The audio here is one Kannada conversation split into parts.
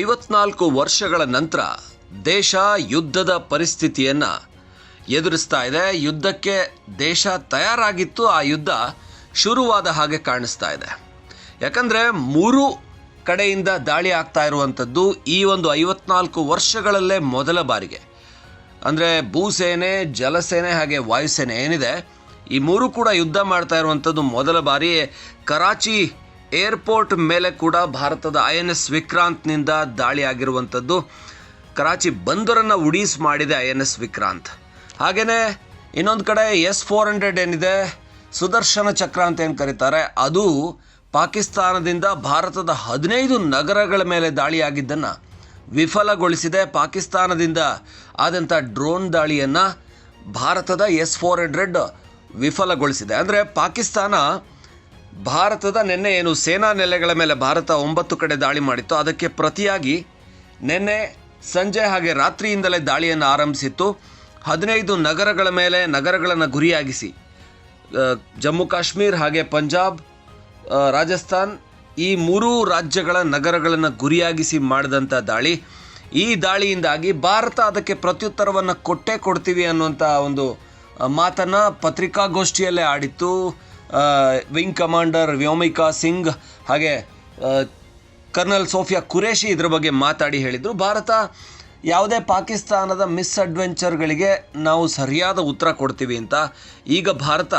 ಐವತ್ನಾಲ್ಕು ವರ್ಷಗಳ ನಂತರ ದೇಶ ಯುದ್ಧದ ಪರಿಸ್ಥಿತಿಯನ್ನು ಎದುರಿಸ್ತಾ ಇದೆ. ಯುದ್ಧಕ್ಕೆ ದೇಶ ತಯಾರಾಗಿತ್ತು. ಆ ಯುದ್ಧ ಶುರುವಾದ ಹಾಗೆ ಕಾಣಿಸ್ತಾ ಇದೆ. ಯಾಕಂದರೆ ಮೂರು ಕಡೆಯಿಂದ ದಾಳಿ ಆಗ್ತಾ ಇರುವಂಥದ್ದು ಈ ಒಂದು ಐವತ್ನಾಲ್ಕು ವರ್ಷಗಳಲ್ಲೇ ಮೊದಲ ಬಾರಿಗೆ. ಅಂದರೆ ಭೂಸೇನೆ, ಜಲಸೇನೆ ಹಾಗೆ ವಾಯುಸೇನೆ ಏನಿದೆ, ಈ ಮೂರು ಕೂಡ ಯುದ್ಧ ಮಾಡ್ತಾ ಇರುವಂಥದ್ದು ಮೊದಲ ಬಾರಿ ಕರಾಚಿ ಏರ್ಪೋರ್ಟ್ ಮೇಲೆ ಕೂಡ ಭಾರತದ ಐ ಎನ್ ಎಸ್ ವಿಕ್ರಾಂತ್ನಿಂದ ದಾಳಿ ಆಗಿರುವಂಥದ್ದು ಕರಾಚಿ ಬಂದರನ್ನು ಉಡೀಸ್ ಮಾಡಿದೆ ಐ ಎನ್ ಎಸ್ ವಿಕ್ರಾಂತ್. ಹಾಗೆಯೇ ಇನ್ನೊಂದು ಕಡೆ ಎಸ್ ಫೋರ್ ಹಂಡ್ರೆಡ್ ಏನಿದೆ, ಸುದರ್ಶನ ಚಕ್ರ ಅಂತ ಏನು ಕರೀತಾರೆ, ಅದು ಪಾಕಿಸ್ತಾನದಿಂದ ಭಾರತದ ಹದಿನೈದು ನಗರಗಳ ಮೇಲೆ ದಾಳಿಯಾಗಿದ್ದನ್ನು ವಿಫಲಗೊಳಿಸಿದೆ. ಪಾಕಿಸ್ತಾನದಿಂದ ಆದಂಥ ಡ್ರೋನ್ ದಾಳಿಯನ್ನು ಭಾರತದ ಎಸ್ ಫೋರ್ ಹಂಡ್ರೆಡ್ ವಿಫಲಗೊಳಿಸಿದೆ. ಅಂದರೆ ಪಾಕಿಸ್ತಾನ ಭಾರತದ ನಿನ್ನೆ ಏನು ಸೇನಾ ನೆಲೆಗಳ ಮೇಲೆ ಭಾರತ ಒಂಬತ್ತು ಕಡೆ ದಾಳಿ ಮಾಡಿತ್ತು, ಅದಕ್ಕೆ ಪ್ರತಿಯಾಗಿ ನಿನ್ನೆ ಸಂಜೆ ಹಾಗೆ ರಾತ್ರಿಯಿಂದಲೇ ದಾಳಿಯನ್ನು ಆರಂಭಿಸಿತ್ತು. ಹದಿನೈದು ನಗರಗಳ ಮೇಲೆ ನಗರಗಳನ್ನು ಗುರಿಯಾಗಿಸಿ ಜಮ್ಮು ಕಾಶ್ಮೀರ್ ಹಾಗೆ ಪಂಜಾಬ್ ರಾಜಸ್ಥಾನ್ ಈ ಮೂರೂ ರಾಜ್ಯಗಳ ನಗರಗಳನ್ನು ಗುರಿಯಾಗಿಸಿ ಮಾಡಿದಂಥ ದಾಳಿ. ಈ ದಾಳಿಯಿಂದಾಗಿ ಭಾರತ ಅದಕ್ಕೆ ಪ್ರತ್ಯುತ್ತರವನ್ನು ಕೊಟ್ಟೇ ಕೊಡ್ತೀವಿ ಅನ್ನುವಂಥ ಒಂದು ಮಾತನ್ನು ಪತ್ರಿಕಾಗೋಷ್ಠಿಯಲ್ಲೇ ಆಡಿತ್ತು. ವಿಂಗ್ ಕಮಾಂಡರ್ ವ್ಯೋಮಿಕಾ ಸಿಂಗ್ ಹಾಗೆ ಕರ್ನಲ್ ಸೋಫಿಯಾ ಕುರೇಶಿ ಇದರ ಬಗ್ಗೆ ಮಾತಾಡಿ ಹೇಳಿದರು. ಭಾರತ ಯಾವುದೇ ಪಾಕಿಸ್ತಾನದ ಮಿಸ್ ಅಡ್ವೆಂಚರ್ಗಳಿಗೆ ನಾವು ಸರಿಯಾದ ಉತ್ತರ ಕೊಡ್ತೀವಿ ಅಂತ. ಈಗ ಭಾರತ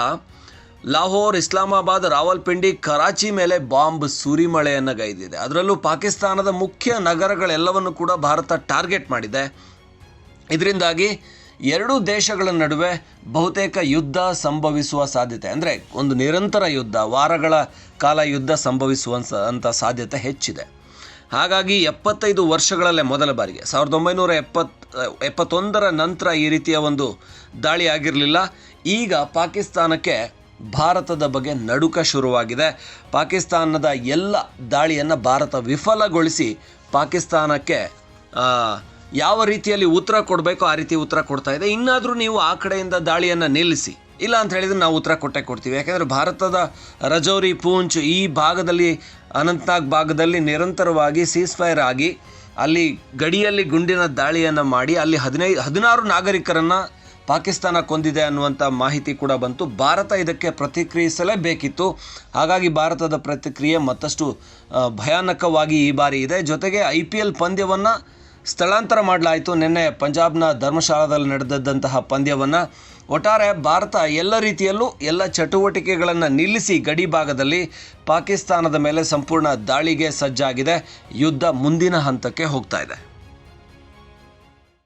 ಲಾಹೋರ್, ಇಸ್ಲಾಮಾಬಾದ್, ರಾವಲ್ಪಿಂಡಿ, ಕರಾಚಿ ಮೇಲೆ ಬಾಂಬ್ ಸುರಿಮಳೆಯನ್ನು ಗೈದಿದೆ. ಅದರಲ್ಲೂ ಪಾಕಿಸ್ತಾನದ ಮುಖ್ಯ ನಗರಗಳೆಲ್ಲವನ್ನು ಕೂಡ ಭಾರತ ಟಾರ್ಗೆಟ್ ಮಾಡಿದೆ. ಇದರಿಂದಾಗಿ ಎರಡೂ ದೇಶಗಳ ನಡುವೆ ಬಹುತೇಕ ಯುದ್ಧ ಸಂಭವಿಸುವ ಸಾಧ್ಯತೆ, ಅಂದರೆ ಒಂದು ನಿರಂತರ ಯುದ್ಧ, ವಾರಗಳ ಕಾಲ ಯುದ್ಧ ಸಂಭವಿಸುವಂಥ ಸಾಧ್ಯತೆ ಹೆಚ್ಚಿದೆ. ಹಾಗಾಗಿ ಎಪ್ಪತ್ತೈದು ವರ್ಷಗಳಲ್ಲೇ ಮೊದಲ ಬಾರಿಗೆ, ಸಾವಿರದ ಒಂಬೈನೂರ ಎಪ್ಪತ್, ಎಪ್ಪತ್ತೊಂದರ ನಂತರ ಈ ರೀತಿಯ ಒಂದು ದಾಳಿ ಆಗಿರಲಿಲ್ಲ. ಈಗ ಪಾಕಿಸ್ತಾನಕ್ಕೆ ಭಾರತದ ಬಗ್ಗೆ ನಡುಕ ಶುರುವಾಗಿದೆ. ಪಾಕಿಸ್ತಾನದ ಎಲ್ಲ ದಾಳಿಯನ್ನು ಭಾರತ ವಿಫಲಗೊಳಿಸಿ ಪಾಕಿಸ್ತಾನಕ್ಕೆ ಯಾವ ರೀತಿಯಲ್ಲಿ ಉತ್ತರ ಕೊಡಬೇಕೋ ಆ ರೀತಿ ಉತ್ತರ ಕೊಡ್ತಾ ಇದೆ. ಇನ್ನಾದರೂ ನೀವು ಆ ಕಡೆಯಿಂದ ದಾಳಿಯನ್ನು ನಿಲ್ಲಿಸಿ. ಇಲ್ಲ ಅಂತ ಹೇಳಿದರೆ ನಾವು ಉತ್ತರ ಕೊಟ್ಟೆ ಕೊಡ್ತೀವಿ. ಯಾಕೆಂದರೆ ಭಾರತದ ರಜೌರಿ, ಪೂಂಚ್ ಈ ಭಾಗದಲ್ಲಿ, ಅನಂತನಾಗ್ ಭಾಗದಲ್ಲಿ ನಿರಂತರವಾಗಿ ಸೀಸ್ಫೈರ್ ಆಗಿ ಅಲ್ಲಿ ಗಡಿಯಲ್ಲಿ ಗುಂಡಿನ ದಾಳಿಯನ್ನು ಮಾಡಿ ಅಲ್ಲಿ ಹದಿನೈದು ಹದಿನಾರು ನಾಗರಿಕರನ್ನು ಪಾಕಿಸ್ತಾನ ಕೊಂದಿದೆ ಅನ್ನುವಂಥ ಮಾಹಿತಿ ಕೂಡ ಬಂತು. ಭಾರತ ಇದಕ್ಕೆ ಪ್ರತಿಕ್ರಿಯಿಸಲೇಬೇಕಿತ್ತು. ಹಾಗಾಗಿ ಭಾರತದ ಪ್ರತಿಕ್ರಿಯೆ ಮತ್ತಷ್ಟು ಭಯಾನಕವಾಗಿ ಈ ಬಾರಿ ಇದೆ. ಜೊತೆಗೆ ಐ ಪಿ ಎಲ್ ಪಂದ್ಯವನ್ನು ಸ್ಥಳಾಂತರ ಮಾಡಲಾಯಿತು. ನಿನ್ನೆ ಪಂಜಾಬ್ನ ಧರ್ಮಶಾಲಾದಲ್ಲಿ ನಡೆದಂತಹ ಪಂದ್ಯವನ್ನು ಒಟ್ಟಾರೆ ಭಾರತ ಎಲ್ಲ ರೀತಿಯಲ್ಲೂ ಎಲ್ಲ ಚಟುವಟಿಕೆಗಳನ್ನು ನಿಲ್ಲಿಸಿ ಗಡಿ ಭಾಗದಲ್ಲಿ ಪಾಕಿಸ್ತಾನದ ಮೇಲೆ ಸಂಪೂರ್ಣ ದಾಳಿಗೆ ಸಜ್ಜಾಗಿದೆ. ಯುದ್ಧ ಮುಂದಿನ ಹಂತಕ್ಕೆ ಹೋಗ್ತಾ ಇದೆ.